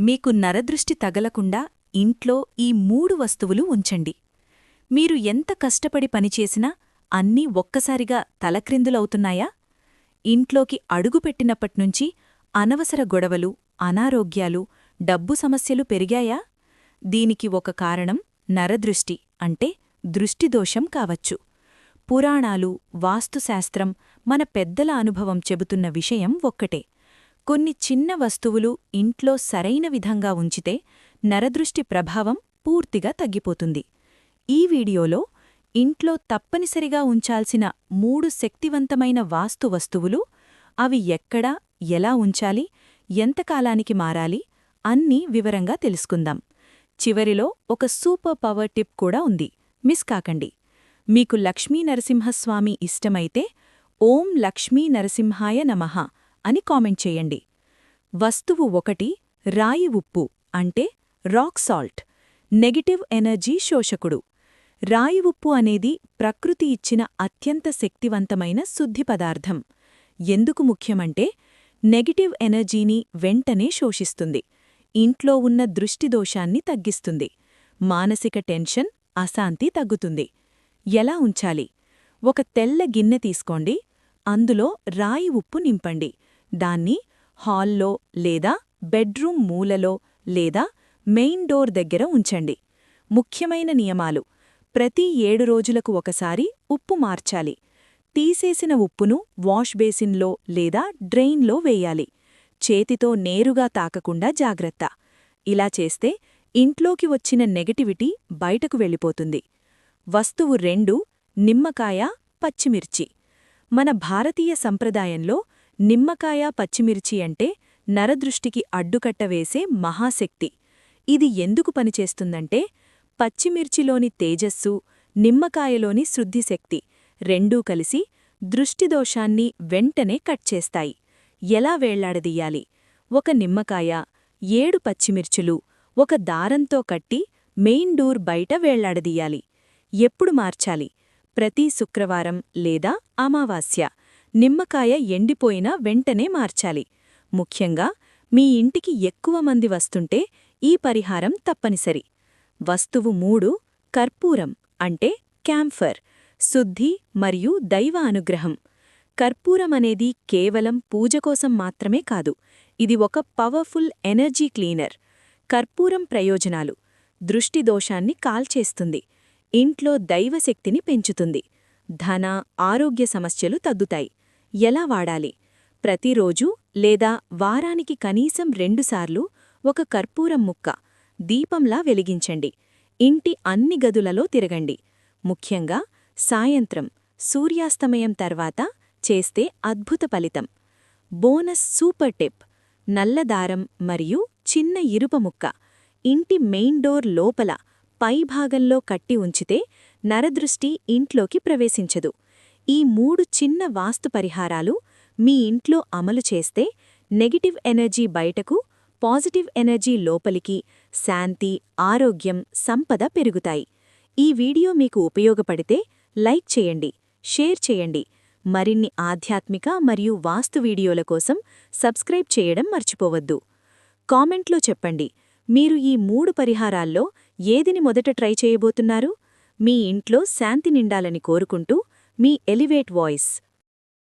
మీకు నరదృష్టి తగలకుండా ఇంట్లో ఈ మూడు వస్తువులు ఉంచండి. మీరు ఎంత కష్టపడి పనిచేసినా అన్నీ ఒక్కసారిగా తలక్రిందులవుతున్నాయా? ఇంట్లోకి అడుగుపెట్టినప్పట్నుంచి అనవసర గొడవలు అనారోగ్యాలు డబ్బు సమస్యలు పెరిగాయా? దీనికి ఒక కారణం నరదృష్టి అంటే దృష్టిదోషం కావచ్చు. పురాణాలు వాస్తుశాస్త్రం మన పెద్దల అనుభవం చెబుతున్న విషయం ఒక్కటే. కొన్ని చిన్న వస్తువులు ఇంట్లో సరైన విధంగా ఉంచితే నరదృష్టి ప్రభావం పూర్తిగా తగ్గిపోతుంది. ఈ వీడియోలో ఇంట్లో తప్పనిసరిగా ఉంచాల్సిన మూడు శక్తివంతమైన వాస్తు వస్తువులు అవి ఎక్కడ ఎలా ఉంచాలి ఎంతకాలానికి మారాలి అన్నీ వివరంగా తెలుసుకుందాం. చివరిలో ఒక సూపర్ పవర్ టిప్ కూడా ఉంది. మిస్ కాకండి. మీకు లక్ష్మీ నరసింహస్వామి ఇష్టమైతే ఓం లక్ష్మీ నరసింహాయ నమః. అని కామెంట్ చేయండి. వస్తువు ఒకటి రాయి ఉప్పు అంటే రాక్ సాల్ట్ నెగటివ్ ఎనర్జీ శోషకుడు. రాయి ఉప్పు అనేది ప్రకృతి ఇచ్చిన అత్యంత శక్తివంతమైన శుద్ధి పదార్థం. ఎందుకు ముఖ్యమంటే నెగిటివ్ ఎనర్జీని వెంటనే శోషిస్తుంది. ఇంట్లో ఉన్న దృష్టిదోషాన్ని తగ్గిస్తుంది. మానసిక టెన్షన్ అశాంతి తగ్గుతుంది. ఎలా ఉంచాలి? ఒక తెల్ల గిన్నె తీసుకోండి. అందులో రాయి ఉప్పు నింపండి. దాన్ని హాల్లో లేదా బెడ్రూమ్ మూలలో లేదా మెయిన్ డోర్ దగ్గర ఉంచండి. ముఖ్యమైన నియమాలు. ప్రతి ఏడు రోజులకు ఒకసారి ఉప్పు మార్చాలి. తీసేసిన ఉప్పును వాష్ బేసిన్లో లేదా డ్రెయిన్లో వేయాలి. చేతితో నేరుగా తాకకుండా జాగ్రత్త. ఇలా చేస్తే ఇంట్లోకి వచ్చిన నెగటివిటీ బయటకు వెళ్ళిపోతుంది. వస్తువు రెండు నిమ్మకాయ పచ్చిమిర్చి. మన భారతీయ సంప్రదాయంలో నిమ్మకాయ పచ్చిమిర్చి అంటే నరదృష్టికి అడ్డుకట్టవేసే మహాశక్తి. ఇది ఎందుకు పనిచేస్తుందంటే పచ్చిమిర్చిలోని తేజస్సు నిమ్మకాయలోని శుద్ధిశక్తి రెండూ కలిసి దృష్టిదోషాన్ని వెంటనే కట్ చేస్తాయి. ఎలా వేళ్ళాడదీయాలి? ఒక నిమ్మకాయ ఏడు పచ్చిమిర్చులు ఒక దారంతో కట్టి మెయిన్ డోర్ బయట వేళ్ళాడదీయాలి. ఎప్పుడు మార్చాలి? ప్రతి శుక్రవారం లేదా అమావాస్య. నిమ్మకాయ ఎండిపోయినా వెంటనే మార్చాలి. ముఖ్యంగా మీ ఇంటికి ఎక్కువ మంది వస్తుంటే ఈ పరిహారం తప్పనిసరి. వస్తువు మూడు కర్పూరం అంటే క్యాంఫర్ శుద్ధి మరియు దైవ అనుగ్రహం. కర్పూరమనేది కేవలం పూజ కోసం మాత్రమే కాదు ఇది ఒక పవర్ఫుల్ ఎనర్జీ క్లీనర్. కర్పూరం ప్రయోజనాలు. దృష్టిదోషాన్ని కాల్చేస్తుంది. ఇంట్లో దైవశక్తిని పెంచుతుంది. ధన ఆరోగ్య సమస్యలు తగ్గుతాయి. ఎలా వాడాలి? ప్రతిరోజు లేదా వారానికి కనీసం రెండుసార్లు ఒక కర్పూరం ముక్క దీపంలా వెలిగించండి. ఇంటి అన్ని గదులలో తిరగండి. ముఖ్యంగా సాయంత్రం సూర్యాస్తమయం తర్వాత చేస్తే అద్భుత ఫలితం. బోనస్ సూపర్ టిప్ నల్లదారం మరియు చిన్న ఇరుప ముక్క. ఇంటి మెయిన్ డోర్ లోపల పైభాగంలో కట్టి ఉంచితే నరదృష్టి ఇంట్లోకి ప్రవేశించదు. ఈ మూడు చిన్న వాస్తు పరిహారాలు మీ ఇంట్లో అమలు చేస్తే నెగిటివ్ ఎనర్జీ బయటకు పాజిటివ్ ఎనర్జీ లోపలికి శాంతి ఆరోగ్యం సంపద పెరుగుతాయి. ఈ వీడియో మీకు ఉపయోగపడితే లైక్ చేయండి షేర్ చేయండి. మరిన్ని ఆధ్యాత్మిక మరియు వాస్తు వీడియోల కోసం సబ్స్క్రైబ్ చేయడం మర్చిపోవద్దు. కామెంట్లో చెప్పండి మీరు ఈ మూడు పరిహారాల్లో ఏదిని మొదట ట్రై చేయబోతున్నారు? మీ ఇంట్లో శాంతి నిండాలని కోరుకుంటూ మీ ఎలివేట్ వాయిస్